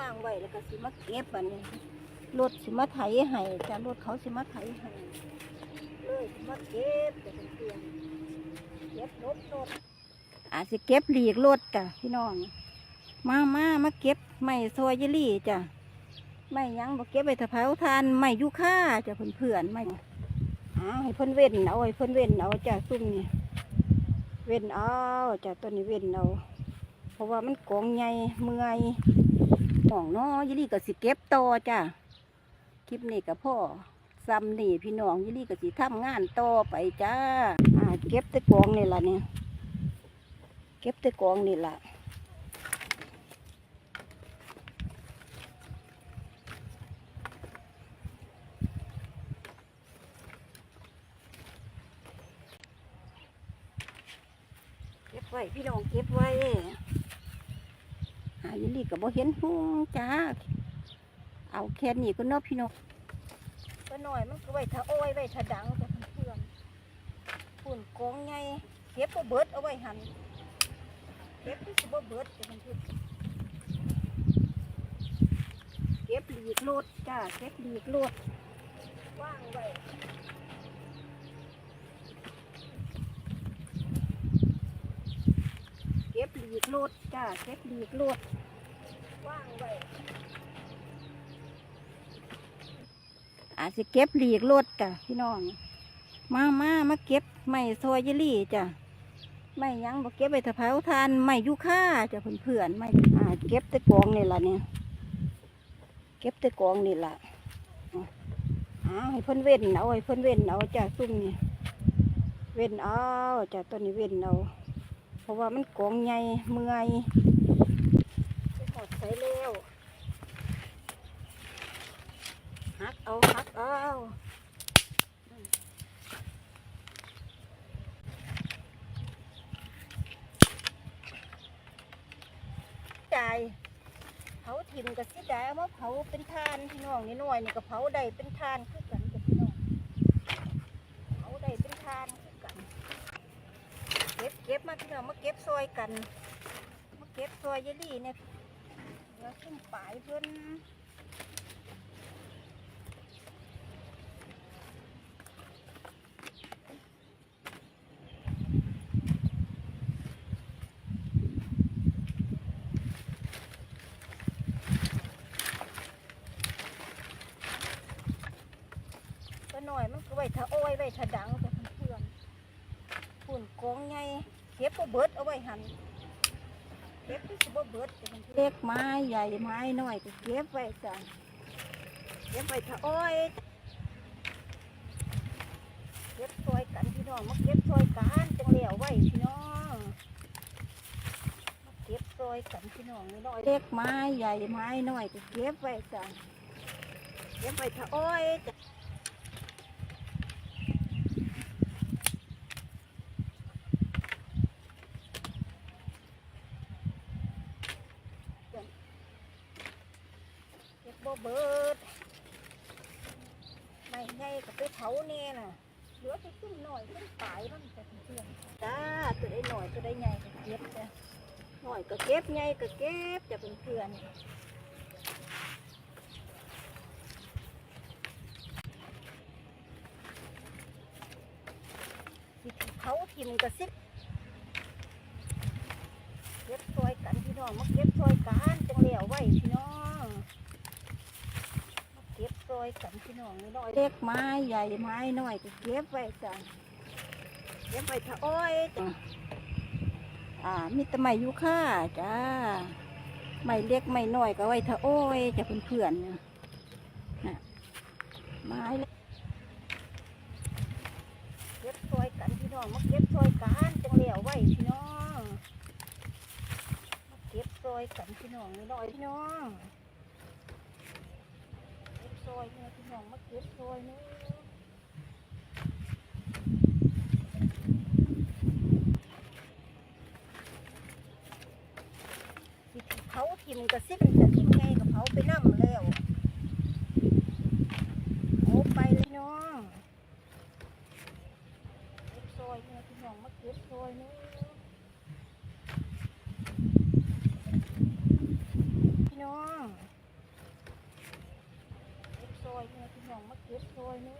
ว่างไว้แล้วก็สิมาเก็บอันนี้รถสิมาไถให้จ้ารถเขาสิมาไถให้เลยสิมาเก็บจะเป็นเตียงเก็บรถรถอาจสิเก็บหลีกรถจ้ะพี่น้อง มามามาเก็บไม้ซอยเยลี่จ้ะไม่ยังบ่เก็บไปถะเผาทานไม้ยูค่าจ้ะเพื่อนๆไม่อ้าวให้เพิ่นเว้นเอาให้เพิ่นเว้นเอาจ้ะซุ่มนี่เว้นเอาจ้ะตัวนี้เว้นเอาเพราะว่ามันกองใหญ่เมื่อย หมองเนาะเยลี่ก็สิเก็บต่อจ้ะคลิปนี้กับพ่อซ้ำนี่พี่น้องเยลี่ก็สิทำงานต่อไปจ้าอ่าเก็บแต่กองนี่ล่ะเนี่ยเก็บแต่กองนี่ล่ะเก็บไว้พี่น้องเก็บไว้ หายินดีกับบ่เห็นหงจ้า เอาแค่นี้ก็นอพี่น้องก็หน่อยมันก็ไว้ถ้าโอ้ยไว้ถ้าดังจะเพื่อนๆปุ่นกองไงเก็บบ่เบิดเอาไว้หันเก็บที่สบ่เบิดจะเพื่อนเก็บหลีกโลดจ้าเก็บหลีกโลดว่างไว้เก็บหลีกโลดจ้าเก็บหลีกโลด อาจสิเก็บหลีกโลดจ้ะพี่น้อง มามามาเก็บไม้ซอยเยลี่จ้ะไม่ยังบอกเก็บไปถะเผาทานไม้ยูค่าจ้ะเพื่อนๆไม่อ่าเก็บต่กองนี่ล่ะเนี่ยเก็บต่กองนี่ล่ะอาอ้าวให้เพิ่นเว้นเอาให้เพิ่นเว้นเอาจ้ะซุ่มนี่เว้นเอาจ้ะตัวนี้เว้นเอาเพราะว่ามันกองใหญ่เมื่อย ใส่แล้วหักเอาหักเอาจ่ายเผาถิ่นกับสิจ่ายเอามาเผาเป็นทานพี่น้องนี่หน่อยนี่ก็เผาได้เป็นทานคือกันกับพี่น้องเผาได้เป็นทานคือกัน เก็บเก็บมาพี่น้องมาเก็บซอยกัน มาเก็บซอยเยลลี่เนี่ย แล้วขึ้นปลายเพิ่นก็หน่อยมันก็ไว้ถ้าโอ้ยไว้ถ้าดังแต่เพื่อนๆฝุ่นกองไงเก็บบ่เบิดเอาไว้หัน เก็บที่สิบ่เบิดจะเป็นเล็กไม้ใหญ่ไม้น้อยก็เก็บไว้จ้ะเก็บไว้ถ้าอ้อยเก็บซอยกันพี่น้องมาเก็บซอยกันจังเหลียวไว้พี่น้องมาเก็บซอยกันพี่น้องน้อยเล็กไม้ใหญ่ไม้น้อยก็เก็บไว้จ้ะเก็บไว้ถ้าอ้อยจ้ะ เก็บบ่เบิด ไม่ไงก็ไปเผาแน่น่ะเหลือไปขึ้นหน่อยขึ้นปลายมันจะเพื่อนจ้าตัวได้หน่อยตัวได้ใหญ่ก็เก็บจ้ะหน่อยก็เก็บใหญ่ก็เก็บจะเป็นเพื่อนเขาทิมก็สิเก็บซอยกันพี่น้องมาเก็บซอยกันจังเหลียวไว้พี่น้อง ซอยกันพี่น้องน้อยเล็กไม้ใหญ่ไม้น้อยก็เก็บไว้จ้ะเก็บไว้ถ้าอ้อยจ้ะอ่ามีแต่ไม้ยูค่าจ้าไม้เล็กไม้น้อยก็ไว้ถ้าอ้อยจะเพื่อนๆเนี่ยน่ะไม้เก็บซอยกันพี่น้องมาเก็บซอยกันจังเหลียวไว้พี่น้องมาเก็บซอยกันพี่น้องน้อยพี่น้อง อยนี่ยพี่น้องมาเก็บซอยนี่สิเขาทิมกับซิ่จะทิมไงกับเขาไปนั่งแล้วโอ้ไปเลยน้องเก็บซอยนี่ยพี่น้องมาเก็บซอยนี่พี่น้อง ก็บซอยนี่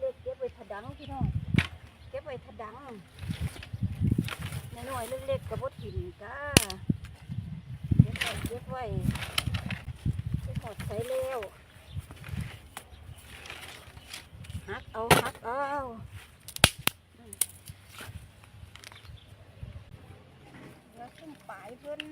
เล็กๆเก็บไว้ถดังพี่น้องเก็บไว้ถดังน้อยๆเล็กๆกับบดถิ่นจ้าเก็บไว้เก็บไว้ไปหอดใส่เร็วหักเอาหักเอาแล้วขึ้นปลายเพิ่น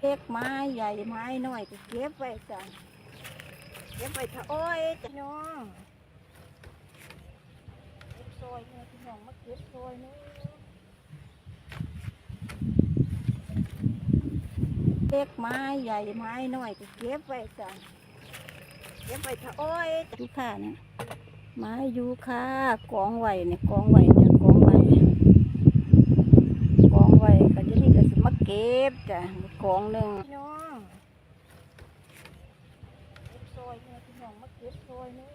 เล็กไม้ใหญ่ไม้น้อยก็เก็บไว้จ้ะเก็บไว้ถ้าอ้ยจ้ะน้องเก็บซอยเนี่ยพี่น้องมาเก็บซอยเนี่ยเล็กไม้ใหญ่ไม้น้อยก็เก็บไว้จ้ะเก็บไว้ถ้าอ้ยจ้ะยูคาเนี่ยไม้ยูคากองไว้เนี่ยกองไว้เนี่ยกองไว้กองไว้ก็จะนี่ก็สิมาเก็บจ้ะ กองหนึ่งพี่น้องเก็บซอยเนี่ยพี่น้องมาเก็บซอยนี่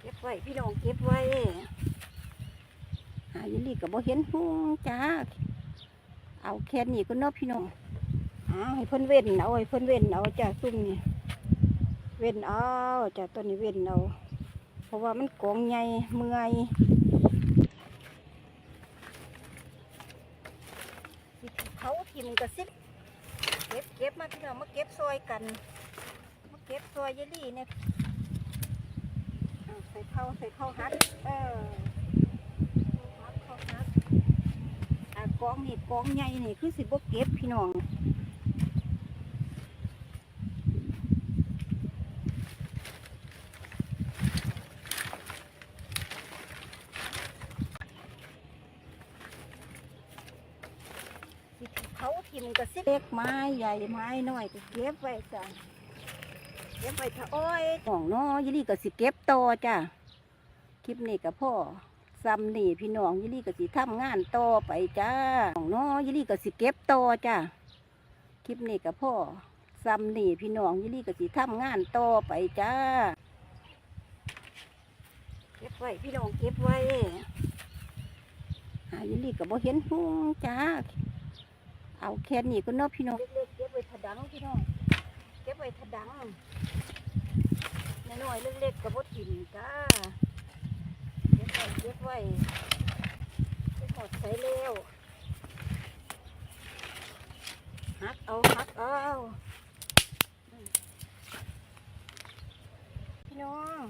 เก็บไว้พี่น้องเก็บไว้หายินดีกับโบเห็นหุงจ้าเอาแค่นี้ก็นาะพี่น้องเอาให้เพิ่นเว้นเอาให้เพิ่นเว้นเอาจ้ะซุ่มนี่เว้นเอาจ้ะต้นนี้เว้นเอา ราะว่ามันกองใหญ่เมื่อยเขาทิมกระซิบเก็บเก็บมาพี่น้องมาเก็บซอยกัน มาเก็บซอยเยลี่เนี่ยใส่เข้าใส่เข้าฮัดเออฮัดเข้าฮัดอ่ากองนี่กองใหญ่นี่คือสิบเก็บพี่น้อง เขาทิมกระซิบเล็กไม้ใหญ่ไม้น้อยก็เก็บไว้จ้ะเก็บไว้ถ้าอ้อยของน้อยี่ลี่ก็สิเก็บต่อจ้ะคลิปนี้กับพ่อซ้ำนี่พี่น้องยี่ลี่ก็สิทำงานต่อไปจ้าของน้อยี่ลี่ก็สิเก็บต่อจ้ะคลิปนี้กับพ่อซ้ำนี่พี่น้องยี่ลี่ก็สิทำงานต่อไปจ้าเก็บไว้พี่น้องเก็บไว้หายี่ลี่ก็บ่เห็นหุงจ้า เอาแค่นี้ก็เนอกพี่น้องเล็กๆเก็บไว้ถดังพี่น้องเก็บไว้ถดังน้อยๆเล็กๆกับบดถิ่นจ้าเก็บไว้เก็บไว้ไปหอดใส่เร็วหักเอาหักเอาพี่น้อง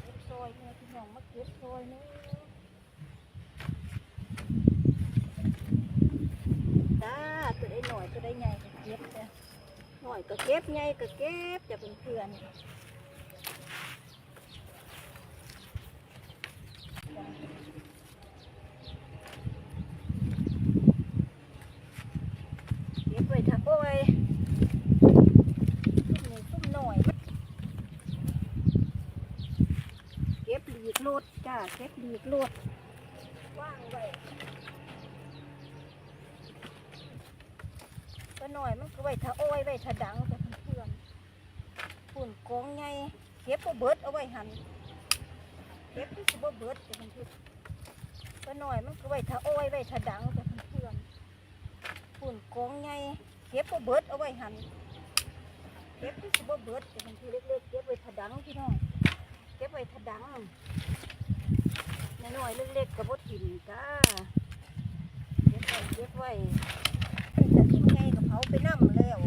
เก็บซอยพี่น้องมาเก็บซอยนี่ย จ้าตัวได้หน่อยตัวได้ใหญ่ก็เก็บจ้ะหน่ อยก็เก็บใหญ่ก็เก็บจะเป็นเพื่อนเก็บไว้ถ้าโอ้ยซุ่มหน่อยเก็บหลีกโลดจ้าเก็บหลีกโลดว่างไว้ ก็ หน่อยมันก็ไว้ถ้าอ้อยไว้ถ้าดังแต่เพื่อนฝุ่นกองไงเก็บก็เบิดเอาไว้หันเก็บที่สิบ่เบิดแต่เพื่อนก็หน่อยมันก็ไว้ถ้าอ้อยไว้ถ้าดังแต่เพื่อนฝุ่นกองไงเก็บก็เบิดเอาไว้หันเก็บที่สิบ่เบิดแต่เพื่อนเล็กๆเก็บไว้ถ้าดังพี่น้องเก็บไว้ถ้าดังน้อยๆเล็กๆกับบดถิ่นจ้าเก็บไว้เก็บไว้จะทิ้งไงกับ เขาไปนั่มแล้ว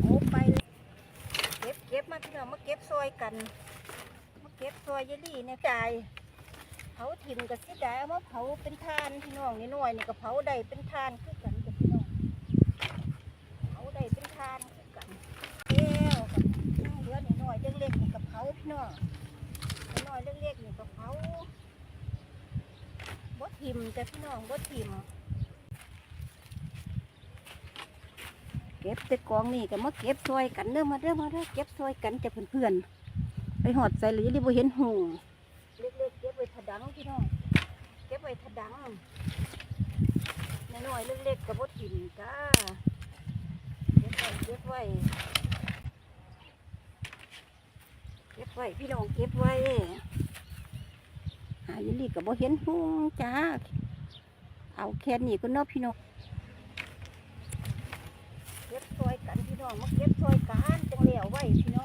โอ้ไป เก็บเก็บมาพี่น้องมาเก็บซอยกัน มาเก็บซอยเยลี่เนี่ยจ่ายเผาถิ่นกับสิดาเอามาเผาเป็นทานพี่น้องนี่หน่อยนี่กับเผาได้เป็นทานคือกันกับพี่น้องเผาได้เป็นทานคือกันเอ้วกับนั่งเหลือนี่หน่อยเล็กๆนี่กับเผาพี่น้องหน่อยเล็กๆนี่กับเผาบ่ทิมแต่พี่น้องบ่ทิม เก็บแต่กองนี่ก็มาเก็บซอยกันเริ่มมาเริ่มมาเริ่มเก็บซอยกันจะเพื่อนๆไปหอดใส่หรือดิบเห็นหูเล็กๆเก็บไว้ถดังพี่น้องเก็บไว้ถดังน้อยๆเล็กๆกับบดกินก้าเก็บไว้เก็บไว้เก็บไว้พี่น้องเก็บไว้หายินดีกับบ่เห็นหูจ้าเอาแค่นี้ก็นอพี่น้อง น้องมาเก็บช่วยกันจังเหลียวไว้พี่น้อง